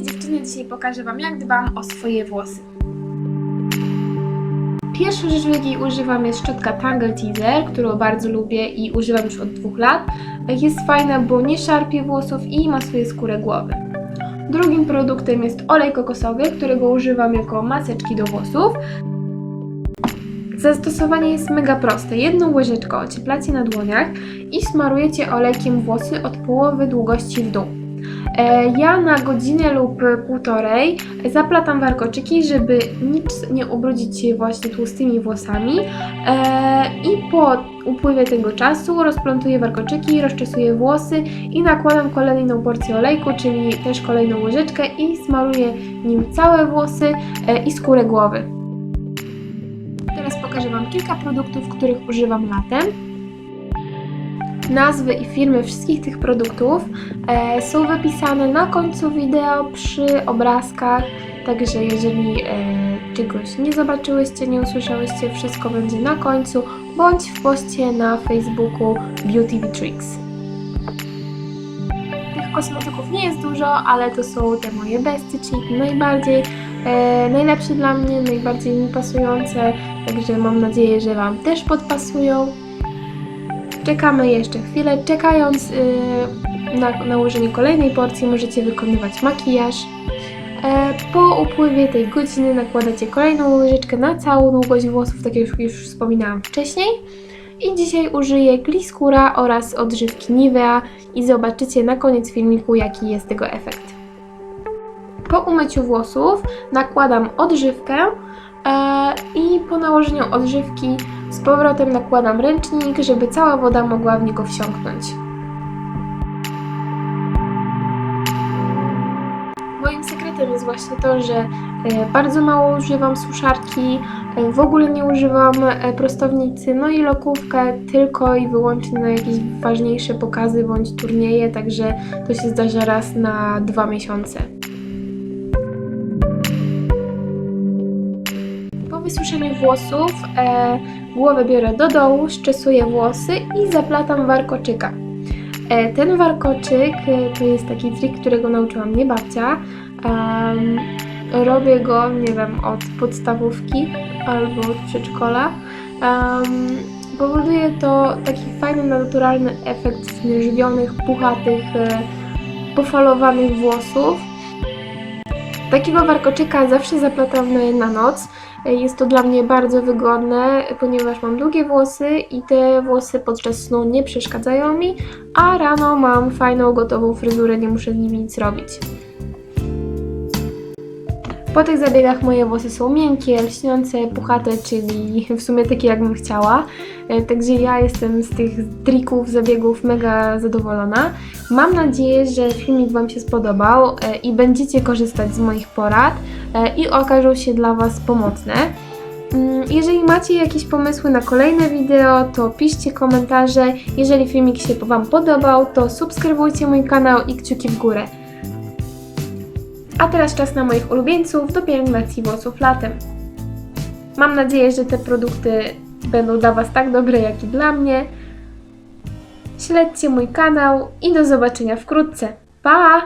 dzisiaj pokażę Wam, jak dbam o swoje włosy. Pierwszą rzecz, jakiej używam jest szczotka Tangle Teaser, którą bardzo lubię i używam już od dwóch lat. Jest fajna, bo nie szarpie włosów i masuje skórę głowy. Drugim produktem jest olej kokosowy, którego używam jako maseczki do włosów. Zastosowanie jest mega proste. Jedną łyżeczkę ocieplacie na dłoniach i smarujecie olejkiem włosy od połowy długości w dół. E, Ja na godzinę lub półtorej zaplatam warkoczyki, żeby nic nie ubrudzić się właśnie tłustymi włosami E, i po upływie tego czasu rozplątuję warkoczyki, rozczesuję włosy i nakładam kolejną porcję olejku, czyli też kolejną łyżeczkę i smaruję nim całe włosy e, i skórę głowy. Teraz pokażę Wam kilka produktów, których używam latem. Nazwy i firmy wszystkich tych produktów e, są wypisane na końcu wideo przy obrazkach, także jeżeli e, czegoś nie zobaczyłyście, nie usłyszałyście, wszystko będzie na końcu, bądź w poście na Facebooku Beauty Tricks. Tych kosmetyków nie jest dużo, ale to są te moje besty, czyli najbardziej e, najlepsze dla mnie, najbardziej mi pasujące, także mam nadzieję, że Wam też podpasują. Czekamy jeszcze chwilę. Czekając yy, na nałożenie kolejnej porcji, możecie wykonywać makijaż. E, po upływie tej godziny nakładacie kolejną łyżeczkę na całą długość włosów, tak jak już wspominałam wcześniej. I dzisiaj użyję Gliscura oraz odżywki Nivea i zobaczycie na koniec filmiku, jaki jest tego efekt. Po umyciu włosów nakładam odżywkę e, i po nałożeniu odżywki z powrotem nakładam ręcznik, żeby cała woda mogła w niego wsiąknąć. Moim sekretem jest właśnie to, że e, bardzo mało używam suszarki, e, w ogóle nie używam e, prostownicy, no i lokówkę tylko i wyłącznie na jakieś ważniejsze pokazy bądź turnieje, także to się zdarza raz na dwa miesiące. Wysuszeniu włosów e, głowę biorę do dołu, szczesuję włosy i zaplatam warkoczyka. E, ten warkoczyk e, to jest taki trik, którego nauczyła mnie babcia. Em, robię go, nie wiem, od podstawówki albo od przedszkola. Em, powoduje to taki fajny, naturalny efekt żywionych, puchatych, e, pofalowanych włosów. Takiego warkoczyka zawsze zaplatam na noc. Jest to dla mnie bardzo wygodne, ponieważ mam długie włosy i te włosy podczas snu nie przeszkadzają mi, a rano mam fajną, gotową fryzurę, nie muszę z nimi nic robić. Po tych zabiegach moje włosy są miękkie, lśniące, puchate, czyli w sumie takie jakbym chciała. E, Także ja jestem z tych trików, zabiegów mega zadowolona. Mam nadzieję, że filmik Wam się spodobał e, i będziecie korzystać z moich porad e, i okażą się dla Was pomocne. Mm, Jeżeli macie jakieś pomysły na kolejne wideo, to piszcie komentarze. Jeżeli filmik się Wam podobał, to subskrybujcie mój kanał i kciuki w górę. A teraz czas na moich ulubieńców do pielęgnacji włosów latem. Mam nadzieję, że te produkty będą dla Was tak dobre, jak i dla mnie. Śledźcie mój kanał i do zobaczenia wkrótce. Pa!